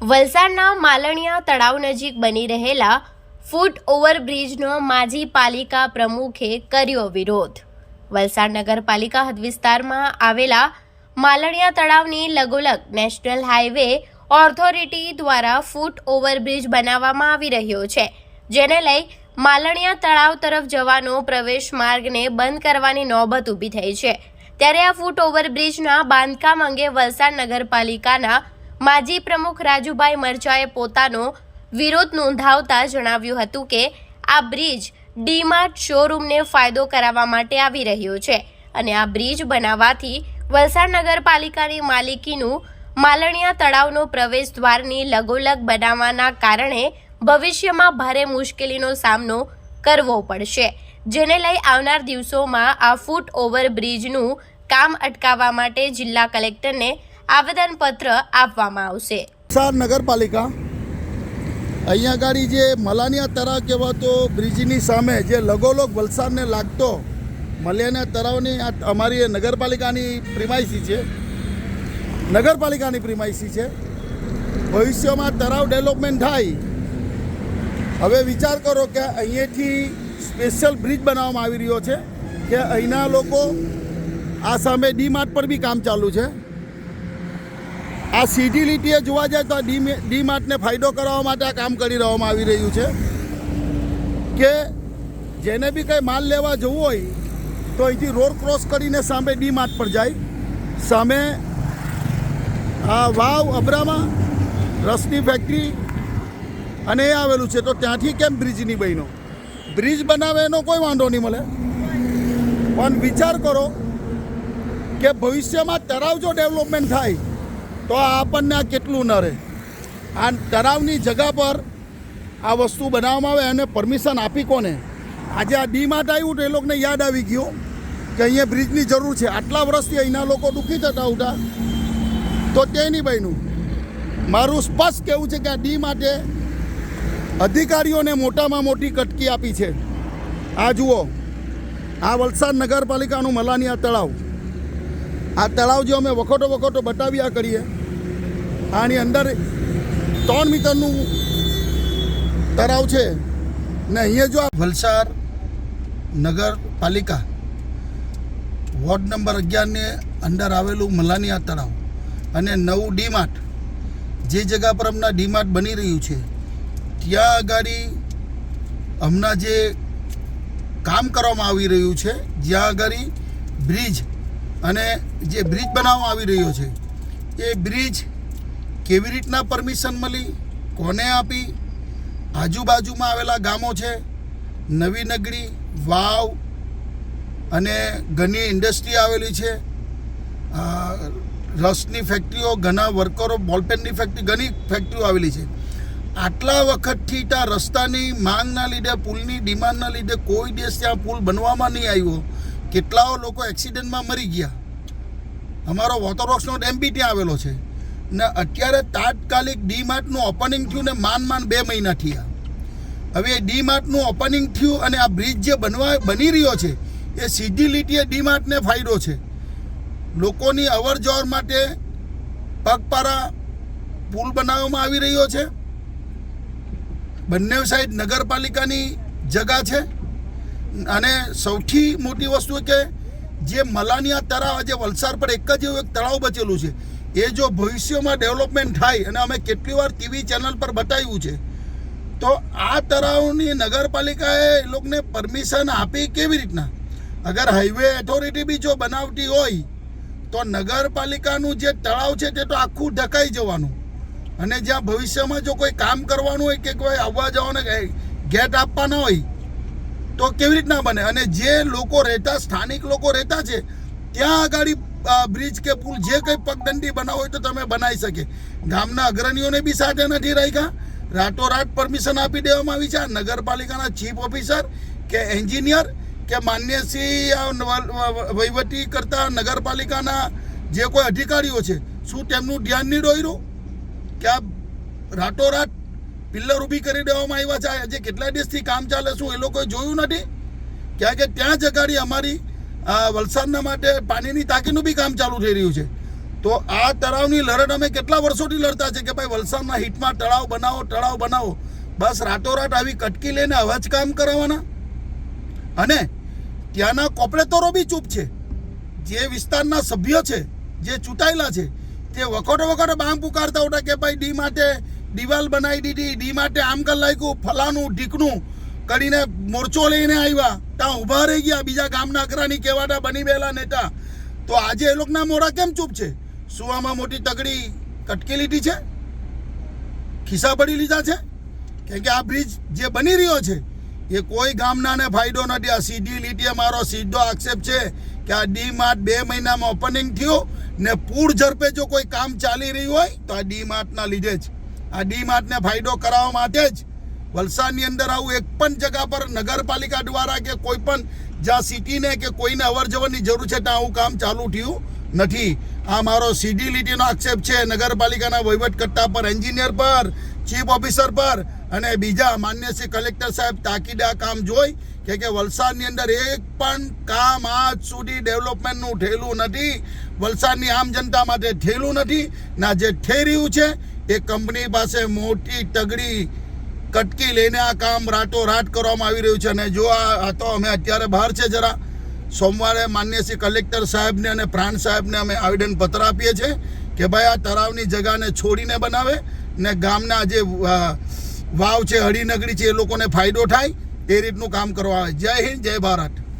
વલસાડના માલણિયા તળાવ નજીક બની રહેલા ફૂટ ઓવરબ્રિજનો માજી પાલિકા પ્રમુખે કર્યો વિરોધ. વલસાડ નગરપાલિકા હદ વિસ્તારમાં આવેલા માલણિયા તળાવની લગોલગ નેશનલ હાઈવે ઓથોરિટી દ્વારા ફૂટ ઓવરબ્રિજ બનાવવામાં આવી રહ્યો છે, જેને લઈ માલણિયા તળાવ તરફ જવાનો પ્રવેશ માર્ગને બંધ કરવાની નોબત ઊભી થઈ છે. ત્યારે આ ફૂટ ઓવરબ્રિજના બાંધકામ અંગે વલસાડ નગરપાલિકાના માજી પ્રમુખ રાજુભાઈ મરચાએ પોતાનો વિરોધ નોંધાવતા જણાવ્યું હતું કે આ બ્રિજ ડીમાર્ટ શોરૂમને ફાયદો કરાવવા માટે આવી રહ્યો છે અને આ બ્રિજ બનાવવાથી વલસાડ નગરપાલિકાની માલિકીનું માલણિયા તળાવનો પ્રવેશ દ્વારની લગોલગ બનાવવાના કારણે ભવિષ્યમાં ભારે મુશ્કેલીનો સામનો કરવો પડશે, જેને લઈ આવનાર દિવસોમાં આ ફૂટ ઓવર બ્રિજનું કામ અટકાવવા માટે જિલ્લા કલેક્ટરને આવેદનપત્ર આપવામાં આવશે. વલસાડ નગરપાલિકા અહીંયા આગળ જે મલાનિયા તળાવ કહેવાતો બ્રિજની સામે જે લગોલોગ વલસાડને લાગતો મલિયાના તળાવની આ અમારી નગરપાલિકાની પ્રિમાઇસી છે. નગરપાલિકાની પ્રિમાઇસી છે. ભવિષ્યમાં તળાવ ડેવલપમેન્ટ થાય. હવે વિચાર કરો કે અહીંયાથી સ્પેશિયલ બ્રિજ બનાવવામાં આવી રહ્યો છે કે અહીંના લોકો આ સામે ડી માર્ટ પર બી કામ ચાલુ છે. આ સીધી લીટીએ જોવા જાય તો આ ડી માર્ટને ફાયદો કરાવવા માટે આ કામ કરી રહેવામાં આવી રહ્યું છે. કે જેને બી કંઈ માલ લેવા જવું હોય, તો અહીંથી રોડ ક્રોસ કરીને સામે ડી માર્ટ પર જાય. સામે આ વાવ અબ્રામા રસની ફેક્ટરી અને એ આવેલું છે. તો ત્યાંથી કેમ બ્રિજની બહેનો બ્રિજ બનાવે એનો કોઈ વાંધો નહીં મળે. પણ વિચાર કરો કે ભવિષ્યમાં તરાવજો ડેવલપમેન્ટ થાય તો આપણને આ કેટલું ન રહે. આ તળાવની જગા પર આ વસ્તુ બનાવવામાં આવે અને પરમિશન આપી કોને? આજે આ ડી માટે આવ્યું તો એ લોકોને યાદ આવી ગયું કે અહીંયા બ્રિજની જરૂર છે. આટલા વર્ષથી અહીંના લોકો દુઃખી થતા ઉઠા તો તે નહીં બન્યું. મારું સ્પષ્ટ કહેવું છે કે આ ડી માટે અધિકારીઓને મોટામાં મોટી કટકી આપી છે. આ જુઓ. આ વલસાડ નગરપાલિકાનું મલાનિયા તળાવ. આ તળાવ જે અમે વખોટો વખોટો બતાવ્યા કરીએ. આની અંદર ત્રણ મીટરનું તળાવ છે. ને અહીંયા જો આ વલસાડ નગરપાલિકા વોર્ડ નંબર અગિયારને અંદર આવેલું મલાનિયા તળાવ અને નવું ડીમાર્ટ જે જગા પર હમણાં ડીમાર્ટ બની રહ્યું છે, ત્યાં આગળ હમણાં જે કામ કરવામાં આવી રહ્યું છે, જ્યાં આગળ બ્રિજ અને જે બ્રિજ બનાવવામાં આવી રહ્યો છે, એ બ્રિજ કેવી રીતના પરમિશન મળી? કોને આપી? આજુબાજુમાં આવેલા ગામો છે. નવી નગરી, વાવ અને ઘણી ઇન્ડસ્ટ્રી આવેલી છે. રસની ફેક્ટરીઓ ઘણા વર્કરો બોલપેનની ફેક્ટરી ઘણી ફેક્ટરીઓ આવેલી છે. આટલા વખતથી ત્યાં રસ્તાની માંગના લીધે, પુલની ડિમાન્ડના લીધે કોઈ દિવસ ત્યાં પુલ બનવામાં નહીં આવ્યો. કેટલાઓ લોકો એક્સિડન્ટમાં મરી ગયા. અમારો વોટરવર્ક્સનો ડેમ બી ત્યાં આવેલો છે. ને અત્યારે તાત્કાલિક ડી માર્ટનું ઓપનિંગ થયું ને માન માન બે મહિના થયા. હવે ડી માર્ટનું ઓપનિંગ થયું અને આ બ્રિજ જે બનવા બની રહ્યો છે, એ સીધી લીટીએ ડી માર્ટને ફાયદો છે. લોકોની અવર જવર માટે પગપારા પુલ બનાવવામાં આવી રહ્યો છે. બંને સાઈડ નગરપાલિકાની જગા છે. અને સૌથી મોટી વસ્તુ કે જે મલાનિયા તળાવ આજે વલસાડ પર એક જ એવું એક તળાવ બચેલું છે એ જો ભવિષ્યમાં ડેવલપમેન્ટ થાય, અને અમે કેટલી વાર ટીવી ચેનલ પર બતાવ્યું છે, તો આ તળાવની નગરપાલિકાએ એ લોકોને પરમિશન આપી કેવી રીતના? અગર હાઈવે ઓથોરિટી બી જો બનાવતી હોય, તો નગરપાલિકાનું જે તળાવ છે તે તો આખું ઢકાઈ જવાનું. અને જ્યાં ભવિષ્યમાં જો કોઈ કામ કરવાનું હોય કે કોઈ આવવા જવાને ગેટ આપવાના હોય, તો કેવી રીતના બને? અને જે લોકો રહેતા, સ્થાનિક લોકો રહેતા છે, ત્યાં આગળ બ્રિજ કે પુલ જે કંઈ પગદંડી બનાવો હોય તો તમે બનાવી શકે. ગામના અગ્રણીઓને બી સાથે નથી રાખ્યા. રાતોરાત પરમિશન આપી દેવામાં આવી છે. નગરપાલિકાના ચીફ ઓફિસર કે એન્જિનિયર કે માન્ય શ્રી વહીવટી કરતા નગરપાલિકાના જે કોઈ અધિકારીઓ છે, શું તેમનું ધ્યાન નહીં દોર્યું? કે આ રાતોરાત પિલ્લર ઊભી કરી દેવામાં આવ્યા છે. આજે કેટલા દિવસથી કામ ચાલે શું એ લોકોએ જોયું નથી? ક્યાં કે ત્યાં જગાડી અમારી આ વલસાડના માટે પાણીની ટાંકીનું બી કામ ચાલુ થઈ રહ્યું છે. તો આ તળાવની લડત અમે કેટલા વર્ષોથી લડતા છે કે ભાઈ વલસાડના હિટમાં તળાવ બનાવો તળાવ બનાવો. બસ રાતોરાત આવી કટકી લઈને અવાજ કામ કરાવવાના અને ત્યાંના કોપરેટરો બી ચૂપ છે. જે વિસ્તારના સભ્યો છે, જે ચૂંટાયેલા છે, તે વખોટો વખોટો બામ પુકારતા હતા કે ભાઈ ડી માટે દિવાલ બનાવી દીધી, ડી માટે આમ કર લાગ્યું ફલાનું ઢીકનું કરીને મોરચો લઈને આવ્યા. ત્યાં ઊભા રહી ગયા. બીજા ગામના અગ્રણી કહેવાતા બની ગયેલા નેતા. તો આજે એ લોકોના મોઢા કેમ ચૂપ છે? શું આમાં મોટી તગડી કટકી લીધી છે? ખિસ્સા પડી લીધા છે? કેમ કે આ બ્રિજ જે બની રહ્યો છે, એ કોઈ ગામનાને ફાયદો નથી. આ સીધી લીટીએ મારો સીધો આક્ષેપ છે કે આ ડી માર્ટ બે મહિનામાં ઓપનિંગ થયું ને પૂર ઝડપે જો કોઈ કામ ચાલી રહ્યું હોય, તો આ ડી માર્ટના લીધે જ. આ ડી માર્ટને ફાયદો કરાવવા માટે જ વલસાડની અંદર આવું એક પણ જગા પર નગરપાલિકા દ્વારા કે કોઈ પણ જ્યાં સિટીને કે કોઈને અવર જવરની જરૂર છે ત્યાં આવું કામ ચાલુ થયું નથી. આ મારો લીટીનો આક્ષેપ છે. નગરપાલિકાના વહીવટકર્તા પર, એન્જિનિયર પર, ચીફ ઓફિસર પર અને બીજા માન્ય શ્રી કલેક્ટર સાહેબ તાકીદે આ કામ જોઈ કે કે વલસાડની અંદર એક પણ કામ આજ સુધી ડેવલપમેન્ટનું ઠેલું નથી. વલસાડની આમ જનતા માટે ઠેલું નથી. ના જે ઠેર્યું છે, એ કંપની પાસે મોટી તગડી કટકી લઈને આ કામ રાટોરાટ કરવામાં આવી રહ્યું છે અને જો આ તો અમે અત્યારે બહાર છે જરા, સોમવારે માન્ય શ્રી કલેક્ટર સાહેબને અને પ્રાણ સાહેબને અમે આવેદનપત્ર આપીએ છીએ કે ભાઈ આ તળાવની જગાને છોડીને બનાવે ને ગામના જે વાવ છે હળીનગરી છે, એ લોકોને ફાયદો થાય, તે રીતનું કામ કરવા આવે. જય હિન્દ, જય ભારત.